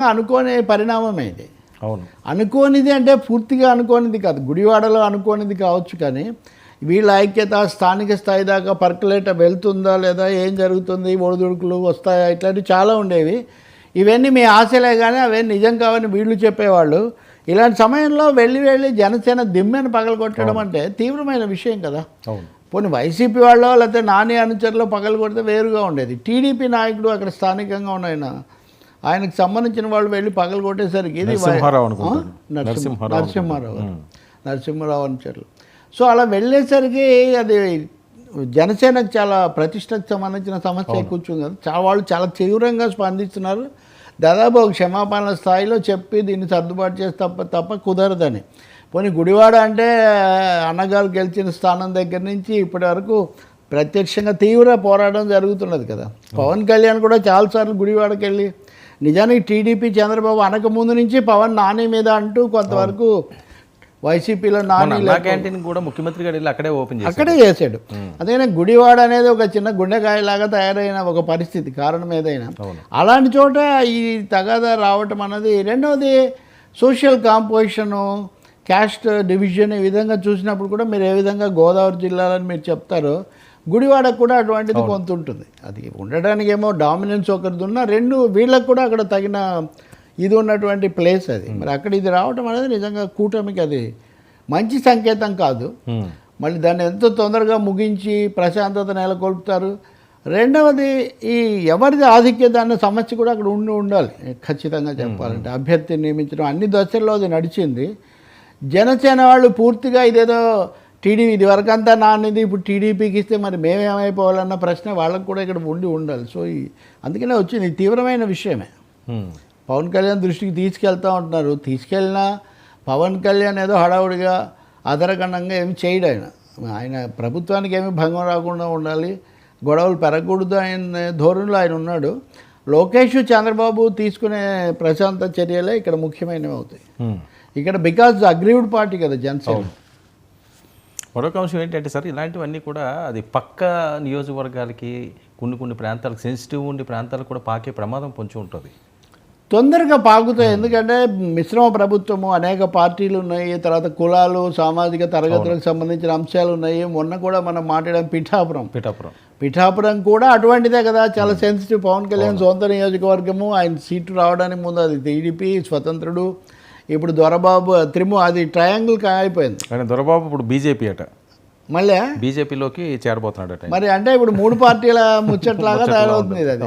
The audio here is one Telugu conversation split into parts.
అనుకోని పరిణామమే ఇది అవును. అనుకోనిది అంటే పూర్తిగా అనుకోనిది కాదు. గుడివాడలో అనుకోనిది కావచ్చు కానీ వీళ్ళ ఐక్యత స్థానిక స్థాయి దాకా పర్కులేట వెళ్తుందా లేదా ఏం జరుగుతుంది ఒడిదుడుకులు వస్తాయా ఇట్లాంటివి చాలా ఉండేవి. ఇవన్నీ మీ ఆశలే కానీ అవన్నీ నిజం కావని వీళ్ళు చెప్పేవాళ్ళు. ఇలాంటి సమయంలో వెళ్ళి వెళ్ళి జనసేన దిమ్మెను పగలగొట్టడం అంటే తీవ్రమైన విషయం కదా. అవును. పోనీ వైసీపీ వాళ్ళు లేకపోతే నాని అనుచరులు పగలు కొడితే వేరుగా ఉండేది. టీడీపీ నాయకుడు అక్కడ స్థానికంగా ఉన్న ఆయన ఆయనకు సంబంధించిన వాళ్ళు వెళ్ళి పగలు కొట్టేసరికి ఇది నరసింహారావు నరసింహారావు. నరసింహారావు అనుచరులు. సో అలా వెళ్ళేసరికి అది జనసేనకు చాలా ప్రతిష్టకు సంబంధించిన సమస్య కూర్చుంది కదా. చాలా వాళ్ళు చాలా తీవ్రంగా స్పందిస్తున్నారు. దాదాపు ఒక క్షమాపణల స్థాయిలో చెప్పి దీన్ని సర్దుబాటు చేసి తప్ప తప్ప కుదరదని. పోనీ గుడివాడ అంటే అన్నగారు గెలిచిన స్థానం దగ్గర నుంచి ఇప్పటి వరకు ప్రత్యక్షంగా తీవ్ర పోరాటం జరుగుతున్నది కదా. పవన్ కళ్యాణ్ కూడా చాలాసార్లు గుడివాడకి వెళ్ళి నిజానికి టీడీపీ చంద్రబాబు అనక ముందు నుంచి పవన్ నాని మీద అంటూ కొంతవరకు వైసీపీలో నాని క్యాంటీన్ కూడా ముఖ్యమంత్రి గారు వెళ్ళి అక్కడే ఓపెన్ చేశారు అక్కడే చేశాడు. అదేనా గుడివాడ అనేది ఒక చిన్న గుండెకాయలాగా తయారైన ఒక పరిస్థితి కారణం ఏదైనా. అలాంటి చోట ఈ తగాదా రావటం అన్నది రెండవది సోషల్ కాంపోజిషను క్యాస్ట్ డివిజన్ ఈ విధంగా చూసినప్పుడు కూడా మీరు ఏ విధంగా గోదావరి జిల్లాలని మీరు చెప్తారో గుడివాడకు కూడా అటువంటిది కొంత ఉంటుంది అది ఉండడానికి ఏమో డామినెన్స్ ఒకరిది ఉన్నా రెండు వీళ్ళకు కూడా అక్కడ తగిన ఇది ఉన్నటువంటి ప్లేస్ అది. మరి అక్కడ ఇది రావటం అనేది నిజంగా కూటమికి అది మంచి సంకేతం కాదు. మళ్ళీ దాన్ని ఎంతో తొందరగా ముగించి ప్రశాంతత నెలకొల్పుతారు. రెండవది ఈ ఎవరిది ఆధిక్యత అన్న సమస్య కూడా అక్కడ ఉండి ఉండాలి. ఖచ్చితంగా చెప్పాలంటే అభ్యర్థిని నియమించడం అన్ని దశల్లో అది నడిచింది. జనసేన వాళ్ళు పూర్తిగా ఇదేదో టీడీపీ ఇది వరకంతా నానిది ఇప్పుడు టీడీపీకి ఇస్తే మరి మేమేమైపోవాలన్న ప్రశ్న వాళ్ళకు కూడా ఇక్కడ ఉండి ఉండాలి. సో ఈ అందుకనే వచ్చింది. తీవ్రమైన విషయమే. పవన్ కళ్యాణ్ దృష్టికి తీసుకెళ్తా ఉంటున్నారు. తీసుకెళ్ళినా పవన్ కళ్యాణ్ ఏదో హడావుడిగా అదరగండంగా ఏమి చేయడు ఆయన. ఆయన ప్రభుత్వానికి ఏమి భంగం రాకుండా ఉండాలి. గొడవలు పెరగకూడదు ఆయన ధోరణిలో ఆయన ఉన్నాడు. లోకేష్ చంద్రబాబు తీసుకునే ప్రశాంత చర్యలే ఇక్కడ ముఖ్యమైనవి అవుతాయి. ఇక్కడ బికాజ్ అగ్రీవ్డ్ పార్టీ కదా జనసేన. మరొక అంశం ఏంటంటే సార్ ఇలాంటివన్నీ కూడా అది పక్క నియోజకవర్గాలకి కొన్ని కొన్ని ప్రాంతాలకు సెన్సిటివ్ ఉండే ప్రాంతాలకు కూడా పాకే ప్రమాదం పొంచి ఉంటుంది. తొందరగా పాకుతాయి. ఎందుకంటే మిశ్రమ ప్రభుత్వము అనేక పార్టీలు ఉన్నాయి. తర్వాత కులాలు సామాజిక తరగతులకు సంబంధించిన అంశాలు ఉన్నాయి. మొన్న కూడా మనం మాట్లాడాం పిఠాపురం. పిఠాపురం. పిఠాపురం కూడా అటువంటిదే కదా. చాలా సెన్సిటివ్ పవన్ కళ్యాణ్ సొంత నియోజకవర్గము. ఆయన సీటు రావడానికి ముందు అది టీడీపీ స్వతంత్రుడు. ఇప్పుడు దొరబాబు త్రిము అది ట్రయాంగిల్ అయిపోయింది. కానీ దొరబాబు ఇప్పుడు బీజేపీ అట. మళ్ళీ? బీజేపీలోకి చేరబోతున్నాడట మరి అంటే ఇప్పుడు మూడు పార్టీల ముచ్చట్లాగా తయారవుతుంది అది.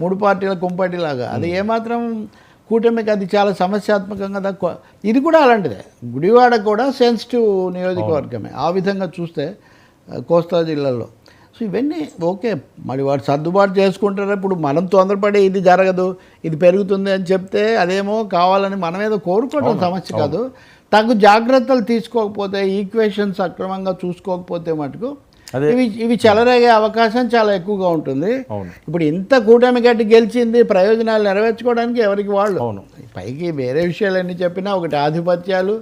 మూడు పార్టీల కుంపటిలాగా. అది ఏమాత్రం కూటమికి అది చాలా సమస్యాత్మకంగా తక్కువ ఇది కూడా అలాంటిదే. గుడివాడ కూడా సెన్సిటివ్ నియోజకవర్గమే. ఆ విధంగా చూస్తే కోస్తా జిల్లాలో. సో ఇవన్నీ ఓకే మరి వాడు సర్దుబాటు చేసుకుంటారు? ఇప్పుడు మనం తొందరపడి ఇది జరగదు ఇది పెరుగుతుంది అని చెప్తే అదేమో కావాలని మనం ఏదో కోరుకోవడం సమస్య కాదు. తగు జాగ్రత్తలు తీసుకోకపోతే ఈక్వేషన్స్ అక్రమంగా చూసుకోకపోతే మటుకు. ఇవి ఇవి చెలరేగే అవకాశం చాలా ఎక్కువగా ఉంటుంది. ఇప్పుడు ఇంత కూటమి గట్టి గెలిచింది ప్రయోజనాలు నెరవేర్చుకోవడానికి ఎవరికి వాళ్ళు? అవును. పైకి వేరే విషయాలు ఎన్ని చెప్పినా ఒకటి ఆధిపత్యాలు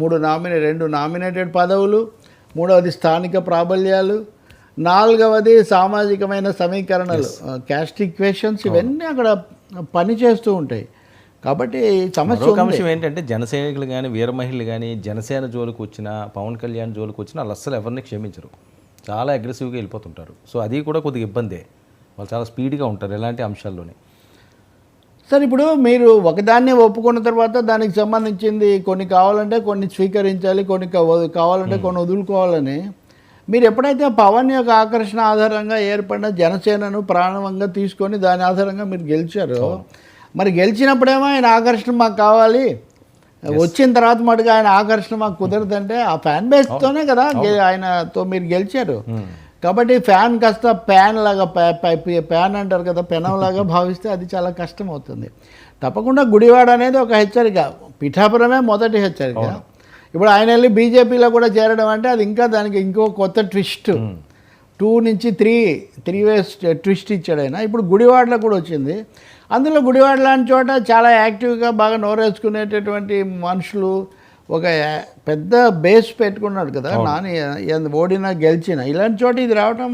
మూడు నామినే రెండు నామినేటెడ్ పదవులు మూడవది స్థానిక ప్రాబల్యాలు నాలుగవది సామాజికమైన సమీకరణలు. క్యాస్ట్ ఈక్వేషన్స్ ఇవన్నీ అక్కడ పని చేస్తూ ఉంటాయి. కాబట్టి సమస్య. అంశం ఏంటంటే జన సైనికులు కానీ వీర మహిళలు కానీ జనసేన జోలికి వచ్చినా పవన్ కళ్యాణ్ జోలికి వచ్చినా వాళ్ళు అస్సలు ఎవరిని క్షమించరు. చాలా అగ్రెసివ్గా వెళ్ళిపోతుంటారు. సో అది కూడా కొద్దిగా ఇబ్బందే. వాళ్ళు చాలా స్పీడ్గా ఉంటారు ఎలాంటి అంశాల్లోనే. సరే ఇప్పుడు మీరు ఒకదాన్ని ఒప్పుకున్న తర్వాత దానికి సంబంధించింది కొన్ని కావాలంటే కొన్ని స్వీకరించాలి కొన్ని కావాలంటే కొన్ని వదులుకోవాలని మీరు ఎప్పుడైతే పవన్ యొక్క ఆకర్షణ ఆధారంగా ఏర్పడిన జనసేనను ప్రాణవంగా తీసుకొని దాని ఆధారంగా మీరు గెలిచారు మరి గెలిచినప్పుడేమో ఆయన ఆకర్షణ మాకు కావాలి. వచ్చిన తర్వాత మటుకు ఆయన ఆకర్షణ మాకు కుదరదంటే ఆ ఫ్యాన్ బేస్తోనే కదా ఆయనతో మీరు గెలిచారు. కాబట్టి ఫ్యాన్ కాస్త ప్యాన్ లాగా ప్యా- ప్యా- ప్యాన్ అంటారు కదా పెనం లాగా భావిస్తే అది చాలా కష్టం అవుతుంది తప్పకుండా గుడివాడ అనేది ఒక హెచ్చరిక. పిఠాపురమే మొదటి హెచ్చరిక. ఇప్పుడు ఆయన వెళ్ళి బీజేపీలో కూడా చేరడం అంటే అది ఇంకా దానికి ఇంకో కొత్త ట్విస్ట్. టూ నుంచి త్రీ త్రీ వేస్ ట్విస్ట్ ఇచ్చాడు ఆయన. ఇప్పుడు గుడివాడలో కూడా వచ్చింది. అందులో గుడివాడ లాంటి చోట చాలా యాక్టివ్గా బాగా నోరేసుకునేటటువంటి మనుషులు ఒక పెద్ద బేస్ పెట్టుకున్నాడు కదా నాని ఓడినా గెలిచిన. ఇలాంటి చోట ఇది రావటం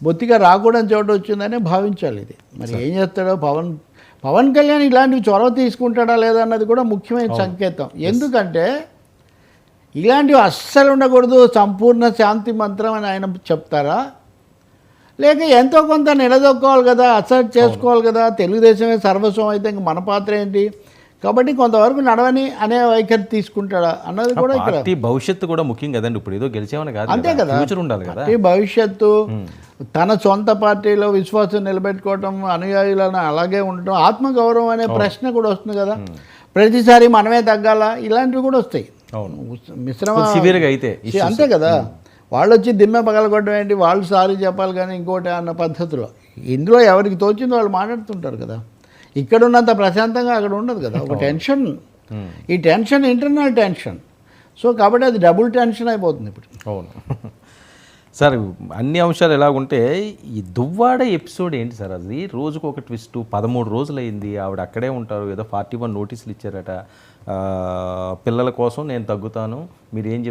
బొత్తిగా రాకూడని చోట వచ్చిందని భావించాలి ఇది. మరి ఏం చేస్తాడో పవన్ పవన్ కళ్యాణ్ ఇలాంటివి చొరవ తీసుకుంటాడా లేదా అన్నది కూడా ముఖ్యమైన సంకేతం. ఎందుకంటే ఇలాంటివి అస్సలు ఉండకూడదు. సంపూర్ణ శాంతి మంత్రం అని ఆయన చెప్తారా? లేక ఎంతో కొంత నిలదొక్కోవాలి కదా అసెట్ చేసుకోవాలి కదా. తెలుగుదేశమే సర్వస్వం అయితే ఇంక మన పాత్ర ఏంటి? కాబట్టి కొంతవరకు నడవని అనే వైఖరి తీసుకుంటాడా? అన్నది కూడా ఇక్కడ భవిష్యత్తు కూడా ముఖ్యం కదండి. ఇప్పుడు ఏదో గెలిచామని కాదు అంతే కదా. ఫ్యూచర్ ఉండాలి కదా. భవిష్యత్తు తన సొంత పార్టీలో విశ్వాసం నిలబెట్టుకోవటం అనుయాయులను అలాగే ఉండటం ఆత్మగౌరవం అనే ప్రశ్న కూడా వస్తుంది కదా. ప్రతిసారి మనమే తగ్గాల? ఇలాంటివి కూడా వస్తాయి. అవును. మిశ్రమ సివియర్గా అయితే అంతే కదా. వాళ్ళు వచ్చి దిమ్మె పగలగొట్టడం ఏంటి? వాళ్ళు సారీ చెప్పాలి కానీ ఇంకోటి అన్న పద్ధతిలో. ఇందులో ఎవరికి తోచిందో వాళ్ళు మాట్లాడుతుంటారు కదా. ఇక్కడ ఉన్నంత ప్రశాంతంగా అక్కడ ఉండదు కదా. ఒక టెన్షన్. Hmm. ఈ టెన్షన్ ఇంటర్నల్ టెన్షన్. సో కాబట్టి అది డబుల్ టెన్షన్ అయిపోతుంది ఇప్పుడు. అవును. సార్ అన్ని అంశాలు ఎలా ఉంటే ఈ దువ్వాడ ఎపిసోడ్ ఏంటి సార్ అది? రోజుకు ఒక ట్విస్ట్ పదమూడు రోజులు అయింది ఆవిడ అక్కడే ఉంటారు ఏదో ఫార్టీ వన్ నోటీసులు ఇచ్చారట. పిల్లల కోసం నేను తగ్గుతాను మీరు ఏం